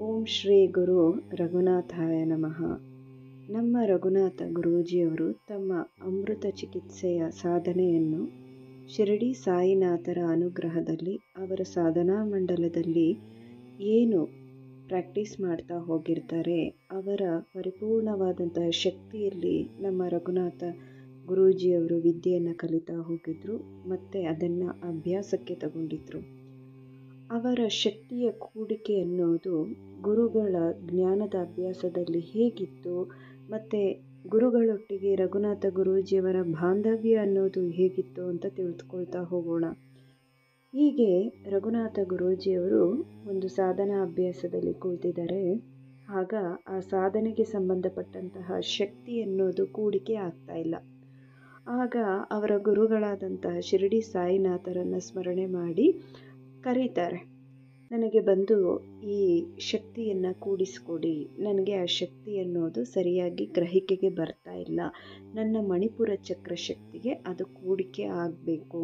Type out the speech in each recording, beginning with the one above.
ಓಂ ಶ್ರೀ ಗುರು ರಘುನಾಥಾಯ ನಮಃ. ನಮ್ಮ ರಘುನಾಥ ಗುರೂಜಿಯವರು ತಮ್ಮ ಅಮೃತ ಚಿಕಿತ್ಸೆಯ ಸಾಧನೆಯನ್ನು ಶಿರಡಿ ಸಾಯಿನಾಥರ ಅನುಗ್ರಹದಲ್ಲಿ ಅವರ ಸಾಧನಾ ಮಂಡಲದಲ್ಲಿ ಏನು ಪ್ರಾಕ್ಟೀಸ್ ಮಾಡ್ತಾ ಹೋಗಿರ್ತಾರೆ, ಅವರ ಪರಿಪೂರ್ಣವಾದಂತಹ ಶಕ್ತಿಯಲ್ಲಿ ನಮ್ಮ ರಘುನಾಥ ಗುರೂಜಿಯವರು ವಿದ್ಯೆಯನ್ನು ಕಲಿತಾ ಹೋಗಿದ್ರು, ಮತ್ತು ಅದನ್ನು ಅಭ್ಯಾಸಕ್ಕೆ ತಗೊಂಡಿದ್ರು. ಅವರ ಶಕ್ತಿಯ ಕೂಡಿಕೆ ಅನ್ನೋದು ಗುರುಗಳ ಜ್ಞಾನದ ಅಭ್ಯಾಸದಲ್ಲಿ ಹೇಗಿತ್ತು ಮತ್ತು ಗುರುಗಳೊಟ್ಟಿಗೆ ರಘುನಾಥ ಗುರೂಜಿಯವರ ಬಾಂಧವ್ಯ ಅನ್ನೋದು ಹೇಗಿತ್ತು ಅಂತ ತಿಳಿದುಕೊಳ್ತಾ ಹೋಗೋಣ. ಹೀಗೆ ರಘುನಾಥ ಗುರೂಜಿಯವರು ಒಂದು ಸಾಧನಾ ಅಭ್ಯಾಸದಲ್ಲಿ ಕುಳಿತಿದ್ದಾರೆ. ಆಗ ಆ ಸಾಧನೆಗೆ ಸಂಬಂಧಪಟ್ಟಂತಹ ಶಕ್ತಿ ಅನ್ನೋದು ಕೂಡಿಕೆ ಆಗ್ತಾ ಇಲ್ಲ. ಆಗ ಅವರ ಗುರುಗಳಾದಂತಹ ಶಿರಡಿ ಸಾಯಿನಾಥರನ್ನು ಸ್ಮರಣೆ ಮಾಡಿ ಕರೀತಾರೆ. ನನಗೆ ಬಂದು ಈ ಶಕ್ತಿಯನ್ನು ಕೂಡಿಸ್ಕೊಡಿ. ನನಗೆ ಆ ಶಕ್ತಿ ಅನ್ನೋದು ಸರಿಯಾಗಿ ಗ್ರಹಿಕೆಗೆ ಬರ್ತಾ ಇಲ್ಲ. ನನ್ನ ಮಣಿಪುರ ಚಕ್ರ ಶಕ್ತಿಗೆ ಅದು ಕೂಡಿಕೆ ಆಗಬೇಕು.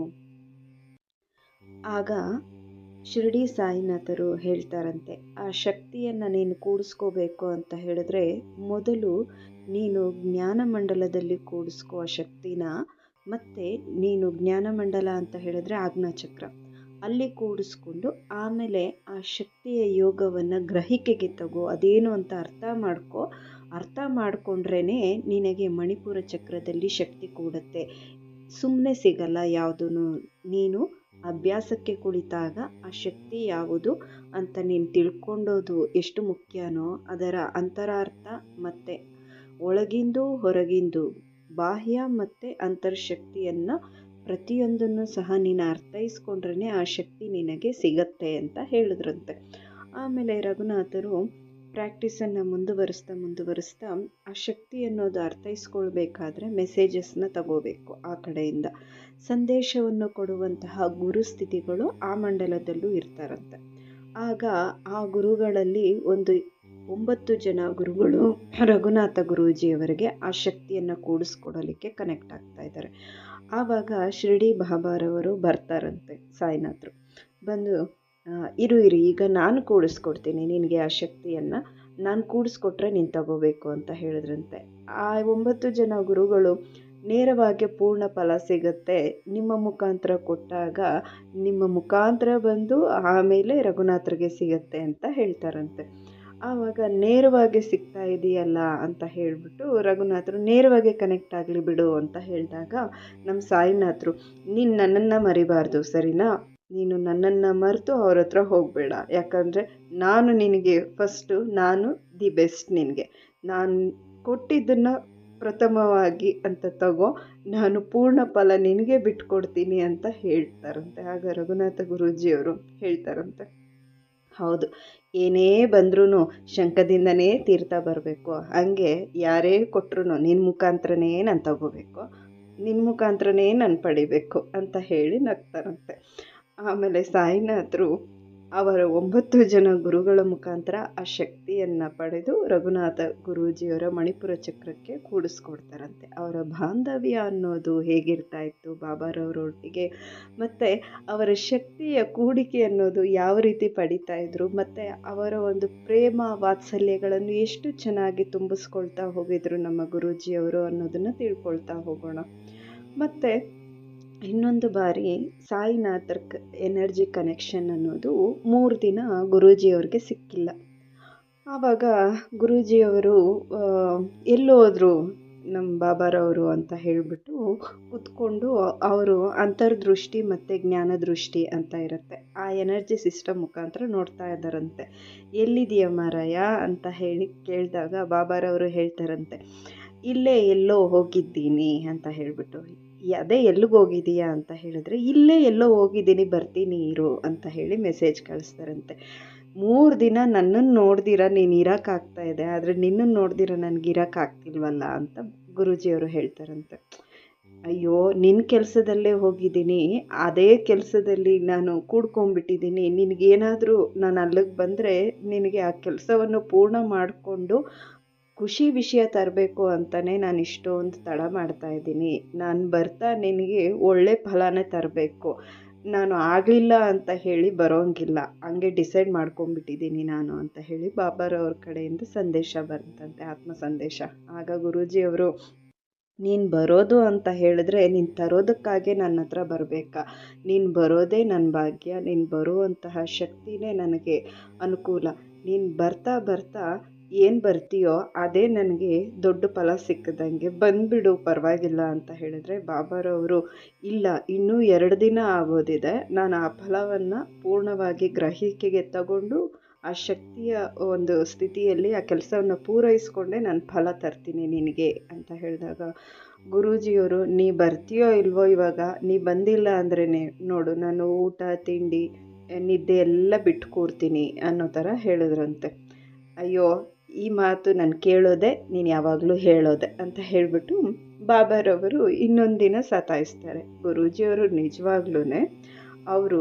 ಆಗ ಶಿರಡಿ ಸಾಯಿನಾಥರು ಹೇಳ್ತಾರಂತೆ, ಆ ಶಕ್ತಿಯನ್ನು ನೀನು ಕೂಡಿಸ್ಕೋಬೇಕು ಅಂತ ಹೇಳಿದ್ರೆ ಮೊದಲು ನೀನು ಜ್ಞಾನಮಂಡಲದಲ್ಲಿ ಕೂಡಿಸ್ಕೋ ಆ ಶಕ್ತಿನ, ಮತ್ತು ನೀನು ಜ್ಞಾನಮಂಡಲ ಅಂತ ಹೇಳಿದ್ರೆ ಆಜ್ಞಾಚಕ್ರ. ಅಲ್ಲಿ ಕೂಡಿಸ್ಕೊಂಡು ಆಮೇಲೆ ಆ ಶಕ್ತಿಯ ಯೋಗವನ್ನು ಗ್ರಹಿಕೆಗೆ ತಗೋ, ಅದೇನು ಅಂತ ಅರ್ಥ ಮಾಡ್ಕೋ, ಅರ್ಥ ಮಾಡಿಕೊಂಡ್ರೇ ನಿನಗೆ ಮಣಿಪುರ ಚಕ್ರದಲ್ಲಿ ಶಕ್ತಿ ಕೂಡುತ್ತೆ. ಸುಮ್ಮನೆ ಸಿಗಲ್ಲ ಯಾವುದೂ ನೀನು ಅಭ್ಯಾಸಕ್ಕೆ ಕುಳಿತಾಗ ಆ ಶಕ್ತಿ ಯಾವುದು ಅಂತ ನೀನು ತಿಳ್ಕೊಂಡೋದು ಎಷ್ಟು ಮುಖ್ಯನೋ ಅದರ ಅಂತರಾರ್ಥ ಮತ್ತು ಒಳಗಿಂದು ಹೊರಗಿಂದು, ಬಾಹ್ಯ ಮತ್ತು ಅಂತರ್ಶಕ್ತಿಯನ್ನು ಪ್ರತಿಯೊಂದನ್ನು ಸಹ ನೀನು ಅರ್ಥೈಸ್ಕೊಂಡ್ರೇ ಆ ಶಕ್ತಿ ನಿನಗೆ ಸಿಗತ್ತೆ ಅಂತ ಹೇಳಿದ್ರಂತೆ. ಆಮೇಲೆ ರಘುನಾಥರು ಪ್ರಾಕ್ಟೀಸನ್ನು ಮುಂದುವರಿಸ್ತಾ ಮುಂದುವರಿಸ್ತಾ ಆ ಶಕ್ತಿ ಅನ್ನೋದು ಅರ್ಥೈಸ್ಕೊಳ್ಬೇಕಾದ್ರೆ ಮೆಸೇಜಸ್ನ ತಗೋಬೇಕು ಆ ಕಡೆಯಿಂದ. ಸಂದೇಶವನ್ನು ಕೊಡುವಂತಹ ಗುರುಸ್ಥಿತಿಗಳು ಆ ಮಂಡಲದಲ್ಲೂ ಇರ್ತಾರಂತೆ. ಆಗ ಆ ಗುರುಗಳಲ್ಲಿ ಒಂದು ಒಂಬತ್ತು ಜನ ಗುರುಗಳು ರಘುನಾಥ ಗುರೂಜಿಯವರಿಗೆ ಆ ಶಕ್ತಿಯನ್ನು ಕೂಡಿಸ್ಕೊಡಲಿಕ್ಕೆ ಕನೆಕ್ಟ್ ಆಗ್ತಾ ಇದ್ದಾರೆ. ಆವಾಗ ಶಿರಡಿ ಬಾಬಾರವರು ಬರ್ತಾರಂತೆ ಸಾಯಿನಾಥರು. ಬಂದು ಇರು ಇರು, ಈಗ ನಾನು ಕೂಡಿಸ್ಕೊಡ್ತೀನಿ ನಿನಗೆ ಆ ಶಕ್ತಿಯನ್ನು. ನಾನು ಕೂಡಿಸ್ಕೊಟ್ರೆ ನೀನು ತಗೋಬೇಕು ಅಂತ ಹೇಳಿದ್ರಂತೆ. ಆ ಒಂಬತ್ತು ಜನ ಗುರುಗಳು ನೇರವಾಗಿ ಪೂರ್ಣ ಫಲ ಸಿಗುತ್ತೆ. ನಿಮ್ಮ ಮುಖಾಂತರ ಕೊಟ್ಟಾಗ ನಿಮ್ಮ ಮುಖಾಂತರ ಬಂದು ಆಮೇಲೆ ರಘುನಾಥರಿಗೆ ಸಿಗತ್ತೆ ಅಂತ ಹೇಳ್ತಾರಂತೆ. ಆವಾಗ ನೇರವಾಗಿ ಸಿಗ್ತಾ ಇದೆಯಲ್ಲ ಅಂತ ಹೇಳಿಬಿಟ್ಟು ರಘುನಾಥರು ನೇರವಾಗಿ ಕನೆಕ್ಟ್ ಆಗಲಿ ಬಿಡು ಅಂತ ಹೇಳಿದಾಗ ನಮ್ಮ ಸಾಯಿನಾಥರು, ನೀನು ನನ್ನನ್ನು ಮರಿಬಾರ್ದು, ಸರಿನಾ? ನೀನು ನನ್ನನ್ನು ಮರೆತು ಅವ್ರ ಹತ್ರ ಹೋಗಬೇಡ. ಯಾಕಂದರೆ ನಾನು ನಿನಗೆ ಫಸ್ಟು ನಾನು ದಿ ಬೆಸ್ಟ್ ನಿನಗೆ. ನಾನು ಕೊಟ್ಟಿದ್ದನ್ನು ಪ್ರಥಮವಾಗಿ ಅಂತ ತಗೋ, ನಾನು ಪೂರ್ಣ ಫಲ ನಿನಗೆ ಬಿಟ್ಕೊಡ್ತೀನಿ ಅಂತ ಹೇಳ್ತಾರಂತೆ. ಆಗ ರಘುನಾಥ ಗುರೂಜಿಯವರು ಹೇಳ್ತಾರಂತೆ. ಹೌದು. ಏನೇ ಬಂದ್ರೂ ಶಂಕದಿಂದನೇ ತೀರ್ಥ ಬರಬೇಕು. ಹಂಗೆ ಯಾರೇ ಕೊಟ್ಟರು ನಿನ್ನ ಮುಖಾಂತರನೇ ನಾನು ತಗೋಬೇಕು. ನಿನ್ನ ಮುಖಾಂತರನೇ ನಾನು ಪಡಿಬೇಕು ಅಂತ ಹೇಳಿ ನಗ್ತಾರಂತೆ. ಆಮೇಲೆ ಸಾಯಿನಾಥರು ಅವರ ಒಂಬತ್ತು ಜನ ಗುರುಗಳ ಮುಖಾಂತರ ಆ ಶಕ್ತಿಯನ್ನು ಪಡೆದು ರಘುನಾಥ ಗುರೂಜಿಯವರ ಮಣಿಪುರ ಚಕ್ರಕ್ಕೆ ಕೂಡಿಸ್ಕೊಡ್ತಾರಂತೆ. ಅವರ ಬಾಂಧವ್ಯ ಅನ್ನೋದು ಹೇಗಿರ್ತಾ ಇತ್ತು, ಬಾಬಾರವರೊಟ್ಟಿಗೆ? ಮತ್ತು ಅವರ ಶಕ್ತಿಯ ಕೂಡಿಕೆ ಅನ್ನೋದು ಯಾವ ರೀತಿ ಪಡಿತಾ ಇದ್ರು? ಮತ್ತು ಅವರ ಒಂದು ಪ್ರೇಮ ವಾತ್ಸಲ್ಯಗಳನ್ನು ಎಷ್ಟು ಚೆನ್ನಾಗಿ ತುಂಬಿಸ್ಕೊಳ್ತಾ ಹೋಗಿದ್ರು ನಮ್ಮ ಗುರೂಜಿಯವರು ಅನ್ನೋದನ್ನು ತಿಳ್ಕೊಳ್ತಾ ಹೋಗೋಣ. ಮತ್ತು ಇನ್ನೊಂದು ಬಾರಿ ಸಾಯಿನಾಥರ್ ಎನರ್ಜಿ ಕನೆಕ್ಷನ್ ಅನ್ನೋದು ಮೂರು ದಿನ ಗುರೂಜಿಯವ್ರಿಗೆ ಸಿಕ್ಕಿಲ್ಲ. ಆವಾಗ ಗುರೂಜಿಯವರು ಎಲ್ಲೋದ್ರು ನಮ್ಮ ಬಾಬಾರವರು ಅಂತ ಹೇಳಿಬಿಟ್ಟು ಕೂತ್ಕೊಂಡು ಅವರು ಅಂತರ್ದೃಷ್ಟಿ ಮತ್ತು ಜ್ಞಾನದೃಷ್ಟಿ ಅಂತ ಇರುತ್ತೆ. ಆ ಎನರ್ಜಿ ಸಿಸ್ಟಮ್ ಮುಖಾಂತರ ನೋಡ್ತಾ ಇದ್ದಾರಂತೆ. ಎಲ್ಲಿದೆಯ ಮಾರಾಯ? ಅಂತ ಹೇಳಿ ಕೇಳಿದಾಗ ಬಾಬಾರವರು ಹೇಳ್ತಾರಂತೆ, ಇಲ್ಲೇ ಎಲ್ಲೋ ಹೋಗಿದ್ದೀನಿ ಅಂತ ಹೇಳಿಬಿಟ್ಟು ಅದೇ ಎಲ್ಲಿಗೆ ಹೋಗಿದೀಯಾ ಅಂತ ಹೇಳಿದ್ರೆ, ಇಲ್ಲೇ ಎಲ್ಲೋ ಹೋಗಿದ್ದೀನಿ, ಬರ್ತೀನಿ ಇರು ಅಂತ ಹೇಳಿ ಮೆಸೇಜ್ ಕಳಿಸ್ತಾರಂತೆ. ಮೂರು ದಿನ ನನ್ನನ್ನು ನೋಡ್ದಿರ, ನೀನು ಇರೋಕ್ಕಾಗ್ತಾ ಇದೆ, ಆದರೆ ನಿನ್ನನ್ನು ನೋಡ್ದಿರ, ನನಗೆ ಇರೋಕ್ಕಾಗ್ತಿಲ್ವಲ್ಲ ಅಂತ ಗುರೂಜಿಯವರು ಹೇಳ್ತಾರಂತೆ. ಅಯ್ಯೋ ನಿನ್ನ ಕೆಲಸದಲ್ಲೇ ಹೋಗಿದ್ದೀನಿ, ಅದೇ ಕೆಲಸದಲ್ಲಿ ನಾನು ಕೂಡ್ಕೊಂಡ್ಬಿಟ್ಟಿದ್ದೀನಿ, ನಿನಗೇನಾದರೂ ನಾನು ಅಲ್ಲಿಗೆ ಬಂದರೆ ನಿನಗೆ ಆ ಕೆಲಸವನ್ನು ಪೂರ್ಣ ಮಾಡಿಕೊಂಡು ಖುಷಿ ವಿಷಯ ತರಬೇಕು ಅಂತಲೇ ನಾನು ಇಷ್ಟೊಂದು ತಡ ಮಾಡ್ತಾ ಇದ್ದೀನಿ. ನಾನು ಬರ್ತಾ ನಿನಗೆ ಒಳ್ಳೆ ಫಲನೇ ತರಬೇಕು. ನಾನು ಆಗಲಿಲ್ಲ ಅಂತ ಹೇಳಿ ಬರೋಂಗಿಲ್ಲ. ಹಂಗೆ ಡಿಸೈಡ್ ಮಾಡ್ಕೊಂಡ್ಬಿಟ್ಟಿದ್ದೀನಿ ನಾನು ಅಂತ ಹೇಳಿ ಬಾಬಾರವ್ರ ಕಡೆಯಿಂದ ಸಂದೇಶ ಬಂತಂತೆ ಆತ್ಮ ಸಂದೇಶ ಆಗ ಗುರೂಜಿಯವರು ನೀನು ಬರೋದು ಅಂತ ಹೇಳಿದ್ರೆ ನೀನು ತರೋದಕ್ಕಾಗೆ ನನ್ನ ಹತ್ರ ಬರಬೇಕಾ. ನೀನು ಬರೋದೇ ನನ್ನ ಭಾಗ್ಯ. ನೀನು ಬರುವಂತಹ ಶಕ್ತಿನೇ ನನಗೆ ಅನುಕೂಲ. ನೀನು ಬರ್ತಾ ಬರ್ತಾ ಏನು ಬರ್ತೀಯೋ ಅದೇ ನನಗೆ ದೊಡ್ಡ ಫಲ ಸಿಕ್ಕದಂಗೆ ಬಂದುಬಿಡು, ಪರವಾಗಿಲ್ಲ ಅಂತ ಹೇಳಿದ್ರೆ ಬಾಬಾರವರು, ಇಲ್ಲ, ಇನ್ನೂ ಎರಡು ದಿನ ಆಗೋದಿದೆ. ನಾನು ಆ ಫಲವನ್ನು ಪೂರ್ಣವಾಗಿ ಗ್ರಹಿಕೆಗೆ ತಗೊಂಡು ಆ ಶಕ್ತಿಯ ಒಂದು ಸ್ಥಿತಿಯಲ್ಲಿ ಆ ಕೆಲಸವನ್ನು ಪೂರೈಸ್ಕೊಂಡೇ ನಾನು ಫಲ ತರ್ತೀನಿ ನಿನಗೆ, ಅಂತ ಹೇಳಿದಾಗ, ಗುರೂಜಿಯವರು, ನೀ ಬರ್ತೀಯೋ ಇಲ್ವೋ ಇವಾಗ? ನೀ ಬಂದಿಲ್ಲ ಅಂದ್ರೇ ನೋಡು, ನಾನು ಊಟ, ತಿಂಡಿ, ನಿದ್ದೆ ಎಲ್ಲ ಬಿಟ್ಟು ಕೂರ್ತೀನಿ ಅನ್ನೋ ಥರ ಹೇಳಿದ್ರಂತೆ. ಅಯ್ಯೋ ಈ ಮಾತು ನಾನು ಕೇಳೋದೆ, ನೀನು ಯಾವಾಗಲೂ ಹೇಳೋದೆ ಅಂತ ಹೇಳಿಬಿಟ್ಟು ಬಾಬಾರವರು ಇನ್ನೊಂದು ದಿನ ಸತಾಯಿಸ್ತಾರೆ. ಗುರೂಜಿಯವರು ನಿಜವಾಗ್ಲೂ ಅವರು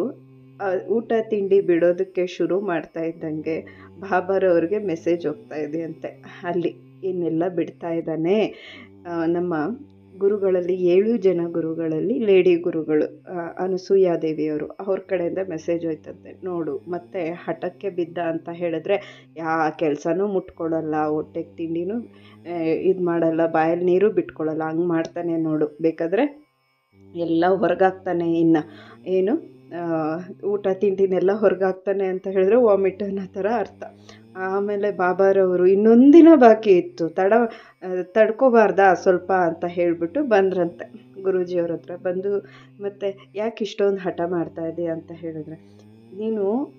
ಊಟ ತಿಂಡಿ ಬಿಡೋದಕ್ಕೆ ಶುರು ಮಾಡ್ತಾ ಇದ್ದಂಗೆ ಬಾಬಾರವ್ರಿಗೆ ಮೆಸೇಜ್ ಹೋಗ್ತಾ ಇದೆಯಂತೆ. ಅಲ್ಲಿ, ಇನ್ನೆಲ್ಲ ಬಿಡ್ತಾ ಇದ್ದಾನೆ ನಮ್ಮ ಗುರುಗಳಲ್ಲಿ, ಏಳು ಜನ ಗುರುಗಳಲ್ಲಿ ಲೇಡಿ ಗುರುಗಳು ಅನಸೂಯಾದೇವಿಯವರು ಅವ್ರ ಕಡೆಯಿಂದ ಮೆಸೇಜ್ ಹೋಯ್ತಂತೆ, ನೋಡು, ಮತ್ತೆ ಹಠಕ್ಕೆ ಬಿದ್ದ ಅಂತ ಹೇಳಿದ್ರೆ, ಯಾ, ಕೆಲಸನೂ ಮುಟ್ಕೊಳ್ಳಲ್ಲ ಹೊಟ್ಟೆಗೆ ತಿಂಡಿನೂ ಇದು ಮಾಡಲ್ಲ, ಬಾಯಲ್ಲಿ ನೀರು ಬಿಟ್ಕೊಳ್ಳಲ್ಲ ಹಂಗೆ ಮಾಡ್ತಾನೆ ನೋಡು. ಬೇಕಾದರೆ ಎಲ್ಲ ಹೊರಗಾಗ್ತಾನೆ ಇನ್ನು. ಏನು? ಊಟ, ತಿಂಡಿನೆಲ್ಲ ಹೊರಗಾಗ್ತಾನೆ ಅಂತ ಹೇಳಿದ್ರೆ, ವಾಮಿಟ್ ಅನ್ನೋ ಥರ ಅರ್ಥ. ಆಮೇಲೆ ಬಾಬಾರವರು ಇನ್ನೊಂದಿನ ಬಾಕಿ ಇತ್ತು. ತಡ, ತಡ್ಕೋಬಾರ್ದಾ ಸ್ವಲ್ಪ ಅಂತ ಹೇಳಿಬಿಟ್ಟು ಬಂದ್ರಂತೆ. ಗುರೂಜಿಯವ್ರ ಹತ್ರ ಬಂದು, ಮತ್ತೆ ಯಾಕೆ ಇಷ್ಟೊಂದು ಹಠ ಮಾಡ್ತಾ ಇದೀಯ ಅಂತ ಹೇಳಿದ್ರೆ, ನೀನು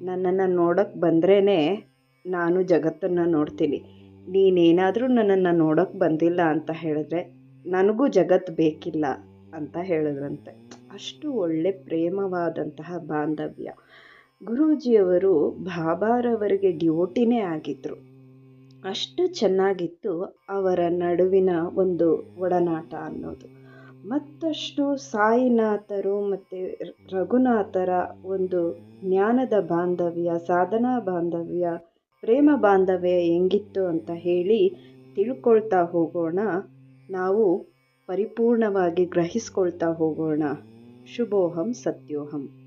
ನನ್ನನ್ನು ನೋಡೋಕ್ಕೆ ಬಂದ್ರೇ ನಾನು ಜಗತ್ತನ್ನು ನೋಡ್ತೀನಿ. ನೀನೇನಾದರೂ ನನ್ನನ್ನು ನೋಡೋಕ್ಕೆ ಬಂದಿಲ್ಲ ಅಂತ ಹೇಳಿದ್ರೆ ನನಗೂ ಜಗತ್ತು ಬೇಕಿಲ್ಲ ಅಂತ ಹೇಳಿದ್ರಂತೆ. ಅಷ್ಟು ಒಳ್ಳೆ ಪ್ರೇಮವಾದಂತಹ ಬಾಂಧವ್ಯ. ಗುರೂಜಿಯವರು ಬಾಬಾರವರಿಗೆ ಡ್ಯೂಟಿನೇ ಆಗಿದ್ದರು ಅಷ್ಟು ಚೆನ್ನಾಗಿತ್ತು ಅವರ ನಡುವಿನ ಒಂದು ಒಡನಾಟ ಅನ್ನೋದು. ಮತ್ತಷ್ಟು ಸಾಯಿನಾಥರು ಮತ್ತು ರಘುನಾಥರ ಒಂದು ಜ್ಞಾನದ ಬಾಂಧವ್ಯ, ಸಾಧನಾ ಬಾಂಧವ್ಯ, ಪ್ರೇಮ ಬಾಂಧವ್ಯ ಹೆಂಗಿತ್ತು ಅಂತ ಹೇಳಿ ತಿಳ್ಕೊಳ್ತಾ ಹೋಗೋಣ. ನಾವು ಪರಿಪೂರ್ಣವಾಗಿ ಗ್ರಹಿಸ್ಕೊಳ್ತಾ ಹೋಗೋಣ. ಶುಭೋಹಂ ಸತ್ಯೋಹಂ.